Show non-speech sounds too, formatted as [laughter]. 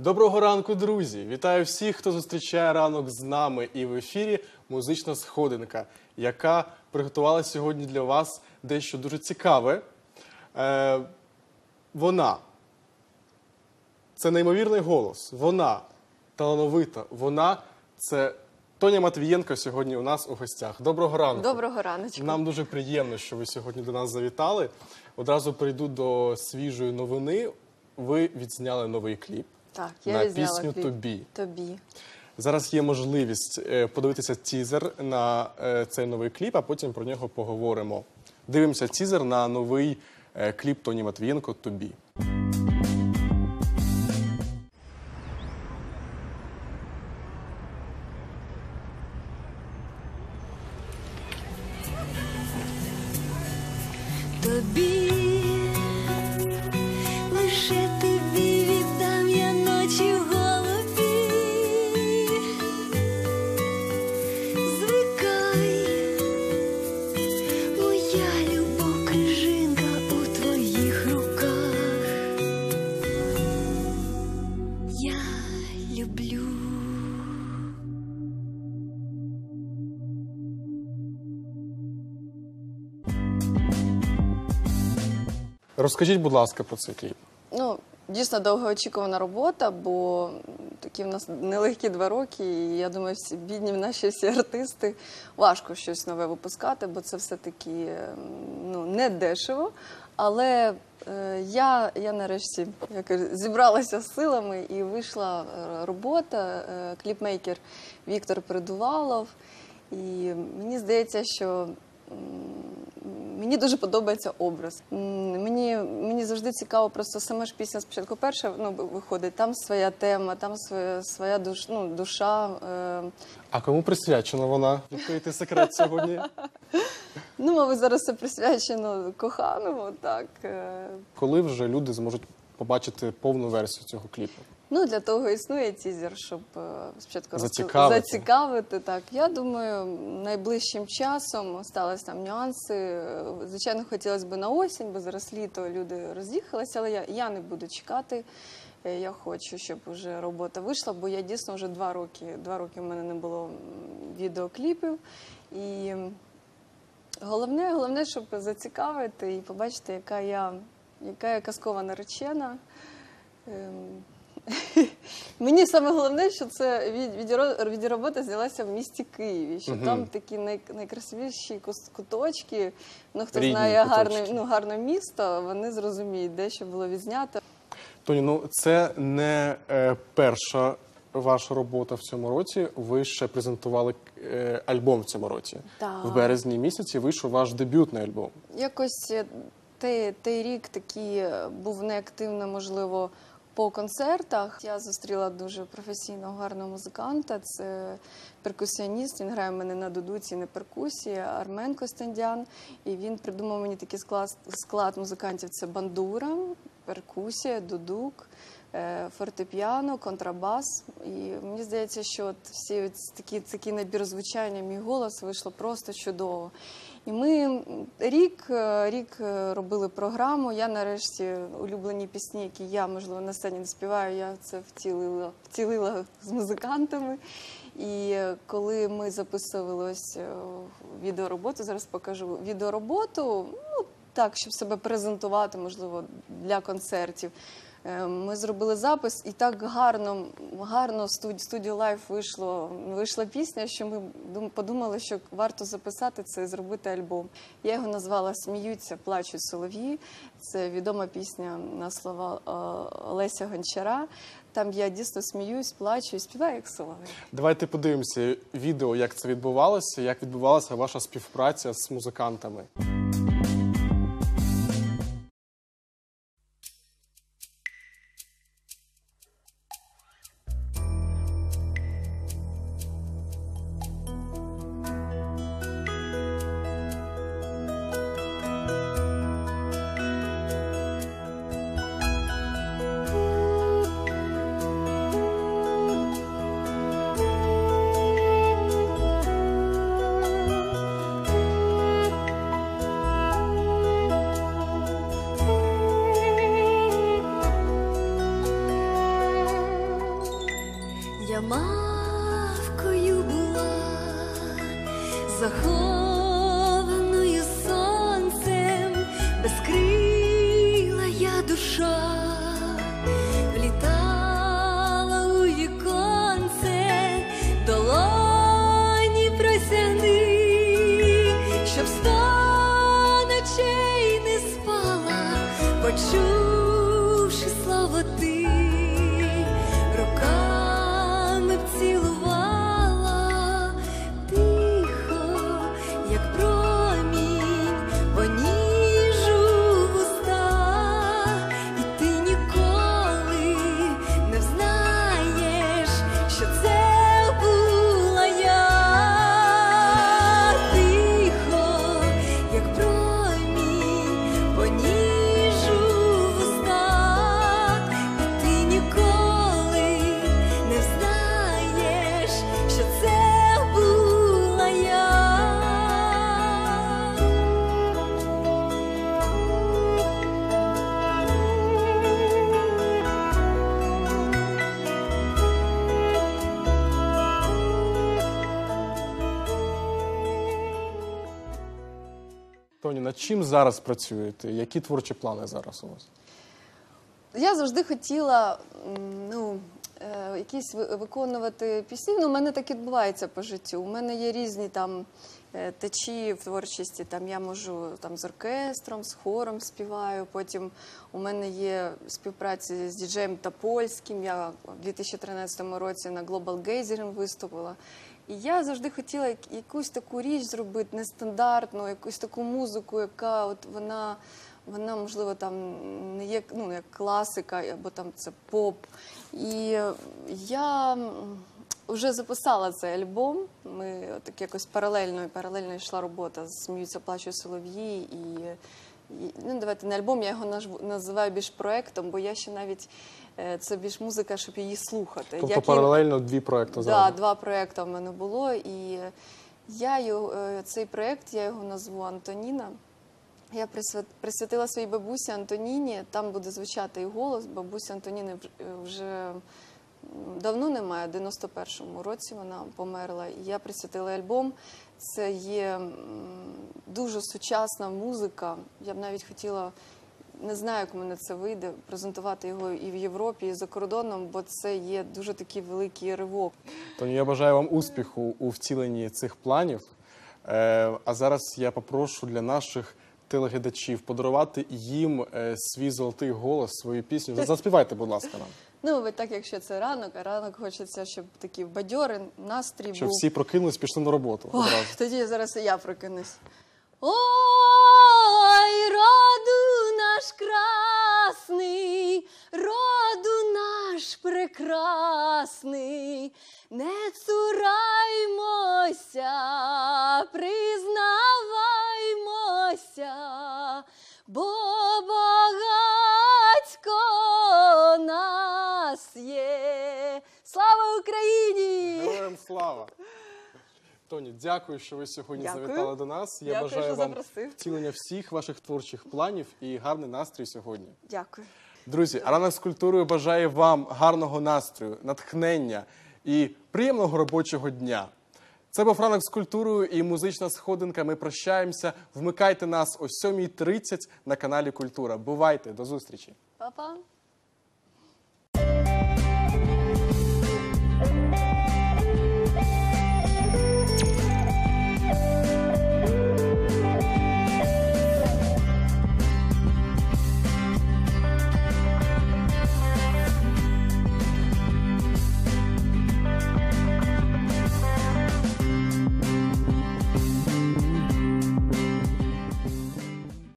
Доброго ранку, друзі! Вітаю всіх, хто зустрічає ранок з нами і в ефірі музична сходинка, яка приготувала сьогодні для вас дещо дуже цікаве. Е, вона це неймовірний голос. Вона талановита. Вона це Тоня Матвієнко сьогодні у нас у гостях. Доброго ранку. Доброго раночку. Нам дуже приємно, що ви сьогодні до нас завітали. Одразу перейду до свіжої новини. Ви відзняли новий кліп Так, я на відзняла пісню кліп. Тобі. Тобі. Зараз є можливість е, подивитися тізер на е, цей новий кліп, а потім про нього поговоримо. Дивимося тізер на новий е, кліп Тоні Матвієнко Тобі. Тобі, Розкажіть, будь ласка, про цей кліп. Ну, дійсно довгоочікувана робота, бо такі в нас нелегкі два роки. І я думаю, всі бідні наші всі артисти важко щось нове випускати, бо це все-таки ем, ну, не дешево. Але е, я, я нарешті як зібралася з силами і вийшла е, робота, е, кліпмейкер Віктор Придувалов. І мені здається, що Мені дуже подобається образ. Мені, мені завжди цікаво, просто сама ж пісня спочатку перша ну, виходить, там своя тема, там своя, своя душ, ну, душа. Е, А кому присвячена вона? Відкрийте секрет сьогодні. [laughs] ну, мабуть, зараз це присвячено коханому, так. Е, Коли вже люди зможуть побачити повну версію цього кліпу? Ну, для того існує тізер, щоб е, спочатку Зацікавити. зацікавити. Так, я думаю, найближчим часом сталися там нюанси. Звичайно, хотілося б на осінь, бо зараз літо люди роз'їхалися, але я, я не буду чекати. Е, Я хочу, щоб вже робота вийшла, бо я дійсно вже два роки. Два роки в мене не було відеокліпів. І головне, головне, щоб зацікавити і побачити, яка я, яка я казкова наречена. Мені саме головне, що це від, відео- відеоробота знялася в місті Києві, що Мгм. там такі най, найкрасивіші куточки. Ну, хто Рідні знає гарне, ну, гарне місто, вони зрозуміють, де що було відзнято. Тоні, ну це не е, перша ваша робота в цьому році. Ви ще презентували е, альбом в цьому році. Так. В березні місяці вийшов ваш дебютний альбом. Якось е, той, той рік такий е, був неактивно, можливо, по концертах. Я зустріла дуже професійного гарного музиканта. Це перкусіоніст. Він грає в мене на дудуці, на перкусії, Армен Костандян. І він придумав мені такий склад, склад музикантів: це бандура, перкусія, дудук. е, Фортепіано, контрабас, і мені здається, що от всі такі, такі набір звучання, мій голос вийшло просто чудово. І ми рік, е, рік е, робили програму. Я нарешті улюблені пісні, які я можливо на сцені не співаю. Я це втілила, втілила з музикантами. І е, коли ми записували ось відеороботу, зараз покажу відеороботу. Ну так, щоб себе презентувати, можливо, для концертів. Е, Ми зробили запис, і так гарно, гарно студії Лайф вийшло, вийшла пісня, що ми подумали, що варто записати це і зробити альбом. Я його назвала Сміються, плачуть солов'ї. Це відома пісня на слова е, Олеся Гончара. Там я дійсно сміюсь, плачу і співаю як соловей. Давайте подивимося відео, як це відбувалося, як відбувалася ваша співпраця з музикантами. Мавкою була, захованою сонцем, безкрила я душа, Тоні, над чим зараз працюєте? Які творчі плани зараз у вас? Я завжди хотіла ну, якісь виконувати пісні. Ну, у мене так відбувається по життю. У мене є різні там е, течії в творчості. Там я можу там з оркестром, з хором співаю. Потім у мене є співпраці з діджеєм Топольським. Я в 2013 році на Global Gathering виступила. І я завжди хотіла якусь таку річ зробити нестандартну, якусь таку музику, яка от вона вона, можливо, там не є ну, як класика, або там це поп. І я вже записала цей альбом. Ми так якось паралельно, паралельно йшла робота «Сміються, плачуть солов'ї. І, і ну, давайте не альбом, я його називаю більш проектом, бо я ще навіть е, це більш музика, щоб її слухати. Тобто Як паралельно дві проекти Да, два проекти в мене було, і я його, е, цей проект, я його назву Антоніна. Я присвятила своїй бабусі Антоніні. Там буде звучати і голос. Бабусі Антоніни вже давно немає. В 91-му році вона померла. Я присвятила альбом. Це є дуже сучасна музика. Я б навіть хотіла. Не знаю, як мене це вийде, презентувати його і в Європі, і за кордоном, бо це є дуже такий великий ривок. Тоні, я бажаю вам успіху у втіленні цих планів. Е, а зараз я попрошу для наших телеглядачів подарувати їм е, свій золотий голос, свою пісню. Заспівайте, будь ласка, нам, Ну, ви так, якщо це ранок, а ранок хочеться, щоб такий бадьорий настрій щоб був. всі прокинулись, пішли на роботу одразу. тоді зараз і я прокинусь. Ой, роду наш красний, роду наш прекрасний, не цураймося, признаваймося, бо багатько нас є. Слава Україні! Героям слава! Тоні, дякую, що ви сьогодні Дякую. завітали до нас. Я Дякую, бажаю що вам запросив. втілення всіх ваших творчих планів і гарний настрій сьогодні. Дякую. Друзі, а ранок з культурою бажає вам гарного настрою, натхнення і приємного робочого дня. Це був ранок з культурою і музична сходинка. Ми прощаємося. Вмикайте нас о 7.30 на каналі Культура. Бувайте, до зустрічі! Па-па.